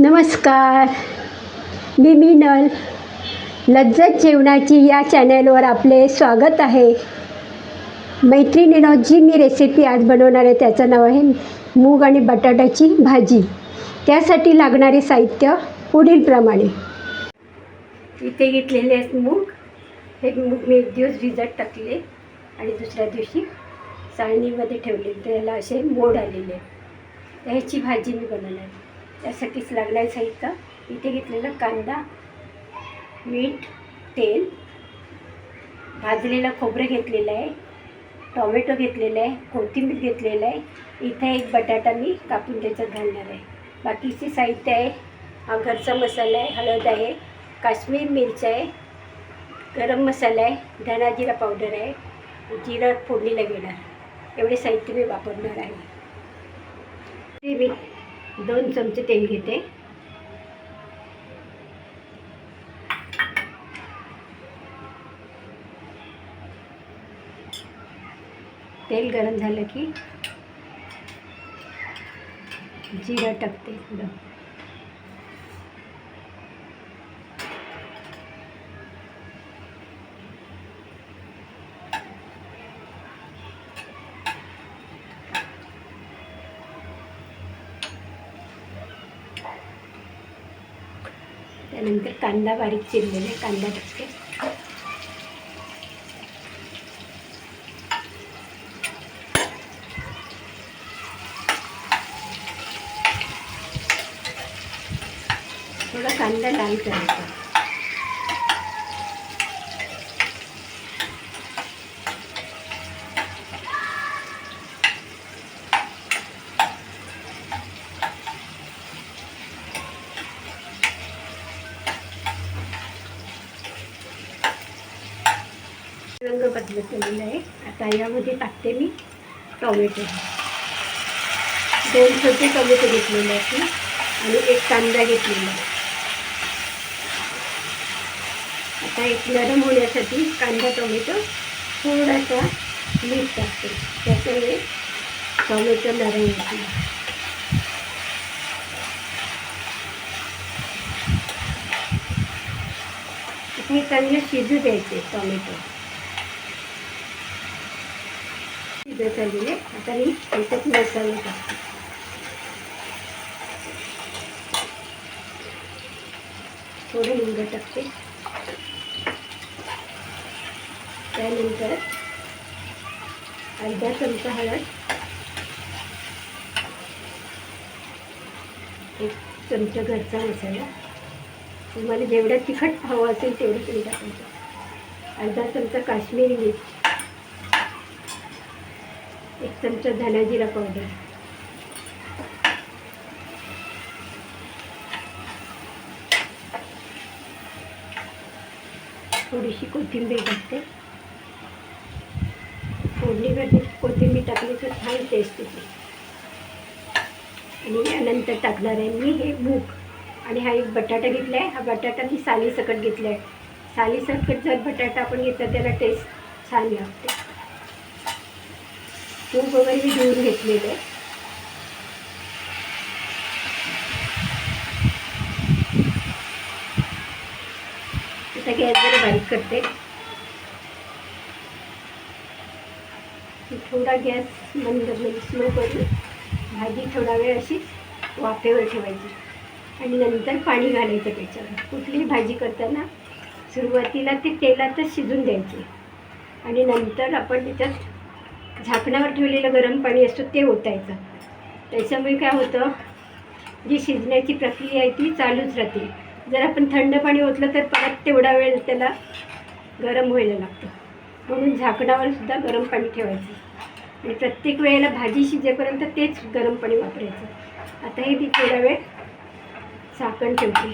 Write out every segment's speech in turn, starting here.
नमस्कार. मी मीनल. लज्जत जेवणाची या चॅनलवर आपले स्वागत आहे. मैत्रिणीनं जी मी रेसिपी आज बनवणार आहे त्याचं नाव आहे मूग आणि बटाट्याची भाजी. त्यासाठी लागणारे साहित्य पुढीलप्रमाणे इथे घेतलेले आहेत मूग. हे मूग मी एक दिवस भिजत टाकले आणि दुसऱ्या दिवशी चाळणीमध्ये ठेवले. त्याला असे मोड आलेले ह्याची भाजी मी बनवणार त्यासाठीच लागलं आहे साहित्य इथे घेतलेलं कांदा मीठ तेल. भाजलेलं खोबरं घेतलेलं आहे. टॉमॅटो घेतलेलं आहे. कोथिंबीर घेतलेलं आहे. इथे एक बटाटा मी कापून त्याच्यात घालणार आहे. बाकीचे साहित्य आहे. हा घरचा मसाला आहे. हळद आहे. काश्मीर मिरची आहे. गरम मसाला आहे. धना जिरा पावडर आहे. जिरं फोडणीला घेणार. एवढे साहित्य मी वापरणार आहे. ते मी दोन चमचे तेल घेते. तेल गरम झालं की जिरं टाकते. थोडं त्यानंतर कांदा बारीक चिरलेला आहे कांदा टाकते थोडा रंग बदलत केलेला आहे. आता यामध्ये टाकते मी टोमॅटो. दोन छोटे टोमॅटो घेतलेले आहेत मी आणि एक कांदा घेतलेला आहे. आता एक नरम होण्यासाठी कांदा टोमॅटो थोडासा मीठ टाकते. त्याच्यामुळे टोमॅटो नरम होतील. हे चांगले शिजू द्यायचे टोमॅटो. बेसन दिले आता मी याच्यात मसाले टाकते थोडे हिंग टाकते त्यानंतर अर्धा चमचा हळद एक चमचा घरचा मसाला तुम्हाला जेवढं तिखट हवं असेल तेवढं तुम्ही टाकायचं अर्धा चमचा काश्मीरी मिरची एक चमचा धना जिरा पावडर. थोडीशी कोथिंबीर टाकते फोडणीमध्ये कोथिंबीर टाकली तर छान टेस्ट येते. आणि यानंतर टाकणार आहे मी हे मूग. आणि हा एक बटाटा घेतला आहे हा बटाटा मी सालीसकट घेतला आहे सालीसकट जर बटाटा आपण घेतला त्याला टेस्ट छान लागते. तूप वगैरे मी धुवून घेतलेलं आहे. आता गॅस जरा बारीक करते. थोडा गॅस बंद म्हणजे स्लो करून भाजी थोडा वेळ अशी वाफेवर ठेवायची. आणि नंतर पाणी घालायचं त्याच्यावर. कुठलीही भाजी करताना सुरुवातीला ते तेलातच शिजून द्यायची. आणि नंतर आपण त्याच्यात झाकणावर ठेवलेलं गरम पाणी असतं ते ओतायचं. त्याच्यामुळे काय होतं जी शिजण्याची प्रक्रिया आहे ती चालूच राहते. जर आपण थंड पाणी ओतलं तर परत तेवढा वेळ त्याला गरम व्हायला लागतं. म्हणून झाकणावर सुद्धा गरम पाणी ठेवायचं. आणि प्रत्येक वेळेला भाजी शिजेपर्यंत तेच गरम पाणी वापरायचं. आता हे ती थोडा वेळ झाकण ठेवते.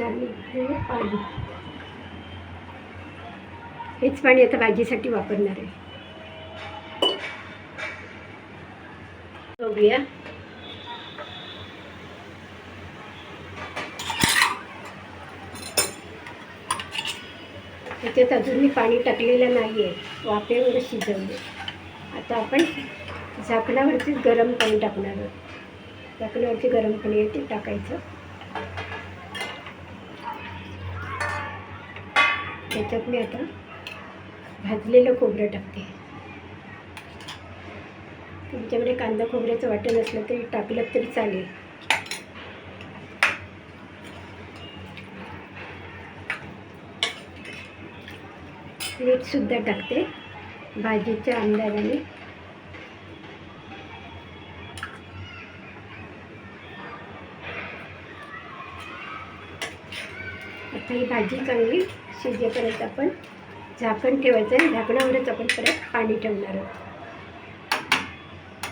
त्याच्यावर हे पाणी हेच पाणी आता भाजीसाठी वापरणार आहे. बघूया. त्याच्यात अजून मी पाणी टाकलेलं नाही आहे वाफेवरच शिजवले. आता आपण झाकणावरतीच गरम पाणी टाकणार आहोत. झाकणावरती गरम पाणी आहे ते टाकायचं. त्याच्यात मी आता भाजलेलं खोबरं टाकते. तुमच्याकडे कांदा खोबऱ्याचं वाटण असलं तरी टाकलं तरी चालेल. मीठसुद्धा टाकते भाजीच्या अंदाजाने. आता ही भाजी चांगली शिजेपर्यंत आपण झाकण ठेवायचं आहे. झाकणावरच आपण परत पाणी ठेवणार आहोत.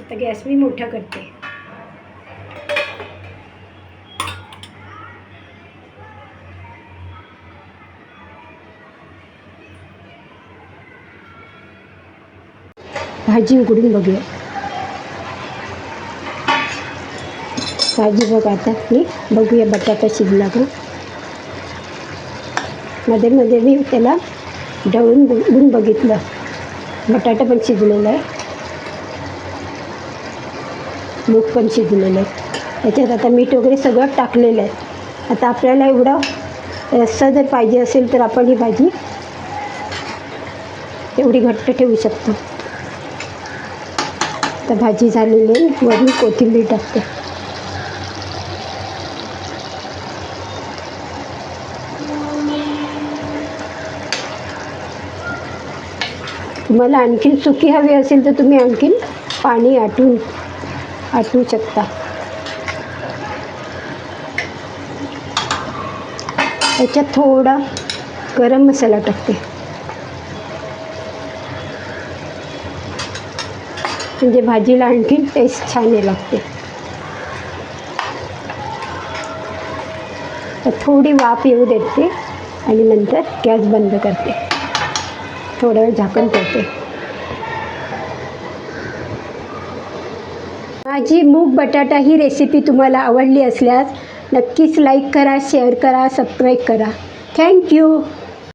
आता गॅस मी मोठा करते. भाजी उघडून बघूया. भाजी बघ आता मी बघूया बटाटा शिजला का? मध्ये मध्ये मी त्याला ढवळून बघून बघितलं. बटाटा पण शिजलेला आहे. मूग पण शिजलेलं आहे. त्याच्यात आता मीठ वगैरे सगळं टाकलेलं आहे. आता आपल्याला एवढा रस्सा जर पाहिजे असेल तर आपण ही भाजी एवढी घट्ट ठेवू शकतो. तर भाजी झालेली आहे. वरून कोथिंबीर टाकते. तुम्हाला आणखीन सुकी हवी असेल तर तुम्ही आणखीन पाणी आटून आटू शकता. त्याच्यात थोडा गरम मसाला टाकते. म्हणजे भाजीला आणखीन टेस्ट छान ये लागते. थोडी वाफ येऊ देते आणि नंतर गॅस बंद करते. थोडा वेळ झाकण करते माझी मूग बटाटा ही रेसिपी तुम्हाला आवडली असल्यास नक्कीच लाईक करा शेअर करा सबस्क्राईब करा. थँक्यू